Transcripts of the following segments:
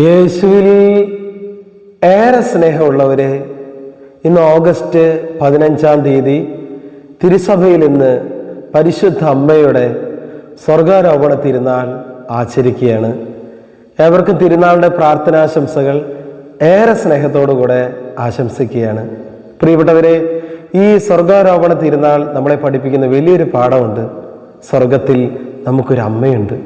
യേശുവിൽ ഏറെ സ്നേഹമുള്ളവരെ ഇന്ന് ഓഗസ്റ്റ് പതിനഞ്ചാം തീയതി തിരുസഭയിൽ ഇന്ന് പരിശുദ്ധ അമ്മയുടെ സ്വർഗാരോപണ തിരുനാൾ ആചരിക്കുകയാണ്. ഏവർക്കും തിരുനാളിന്റെ പ്രാർത്ഥനാശംസകൾ ഏറെ സ്നേഹത്തോടുകൂടെ ആശംസിക്കുകയാണ്. പ്രിയപ്പെട്ടവരെ ഈ സ്വർഗാരോപണ തിരുനാൾ നമ്മളെ പഠിപ്പിക്കുന്ന വലിയൊരു പാഠമുണ്ട്. സ്വർഗത്തിൽ നമുക്കൊരു അമ്മയുണ്ട്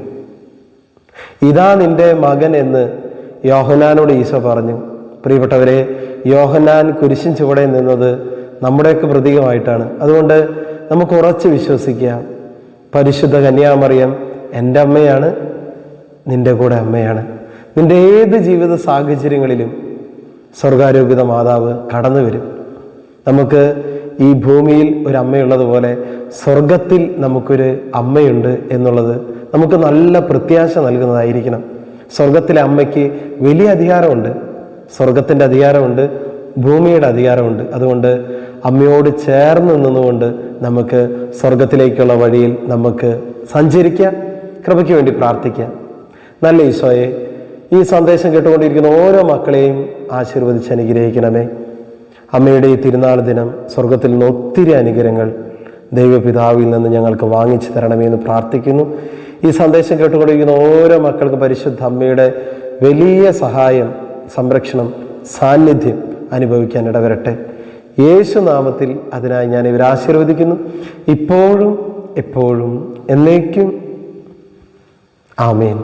ഇതാ നിന്റെ മകൻ എന്ന് യോഹനാനോട് ഈശോ പറഞ്ഞു പ്രിയപ്പെട്ടവരെ യോഹനാൻ കുരിശിൻ ചുവടെ നിന്നത് നമ്മുടെയൊക്കെ പ്രതീകമായിട്ടാണ്. അതുകൊണ്ട് നമുക്ക് ഉറച്ച് വിശ്വസിക്കാം. പരിശുദ്ധ കന്യാമറിയം എന്റെ അമ്മയാണ് നിന്റെ കൂടെ അമ്മയാണ്. നിന്റെ ഏത് ജീവിത സാഹചര്യങ്ങളിലും സ്വർഗാരോഗ്യത മാതാവ് കടന്നു വരും. നമുക്ക് ഈ ഭൂമിയിൽ ഒരു അമ്മയുള്ളതുപോലെ സ്വർഗത്തിൽ നമുക്കൊരു അമ്മയുണ്ട് എന്നുള്ളത് നമുക്ക് നല്ല പ്രത്യാശ നൽകുന്നതായിരിക്കണം. സ്വർഗത്തിലെ അമ്മയ്ക്ക് വലിയ അധികാരമുണ്ട്. സ്വർഗത്തിന്റെ അധികാരമുണ്ട്. ഭൂമിയുടെ അധികാരമുണ്ട്. അതുകൊണ്ട് അമ്മയോട് ചേർന്ന് നിന്നുകൊണ്ട് നമുക്ക് സ്വർഗത്തിലേക്കുള്ള വഴിയിൽ നമുക്ക് സഞ്ചരിക്കാം. കൃപയ്ക്ക് വേണ്ടി പ്രാർത്ഥിക്കാം. നല്ല ഈശോയെ ഈ സന്ദേശം കേട്ടുകൊണ്ടിരിക്കുന്ന ഓരോ മക്കളെയും ആശീർവദിച്ച് അനുഗ്രഹിക്കണമേ. അമ്മയുടെ ഈ തിരുനാൾ ദിനം സ്വർഗത്തിൽ നിന്ന് ഒത്തിരി അനുഗ്രഹങ്ങൾ ദൈവപിതാവിൽ നിന്ന് ഞങ്ങൾക്ക് വാങ്ങിച്ചു തരണമേ എന്ന് പ്രാർത്ഥിക്കുന്നു. ഈ സന്ദേശം കേട്ടുകൊണ്ടിരിക്കുന്ന ഓരോ മക്കൾക്കും പരിശുദ്ധ അമ്മയുടെ വലിയ സഹായം സംരക്ഷണം സാന്നിധ്യം അനുഭവിക്കാൻ ഇടവരട്ടെ. യേശു നാമത്തിൽ അതിനായി ഞാൻ ഇവരെ ആശീർവദിക്കുന്നു. ഇപ്പോഴും എപ്പോഴും എന്നേക്കും. ആമേൻ.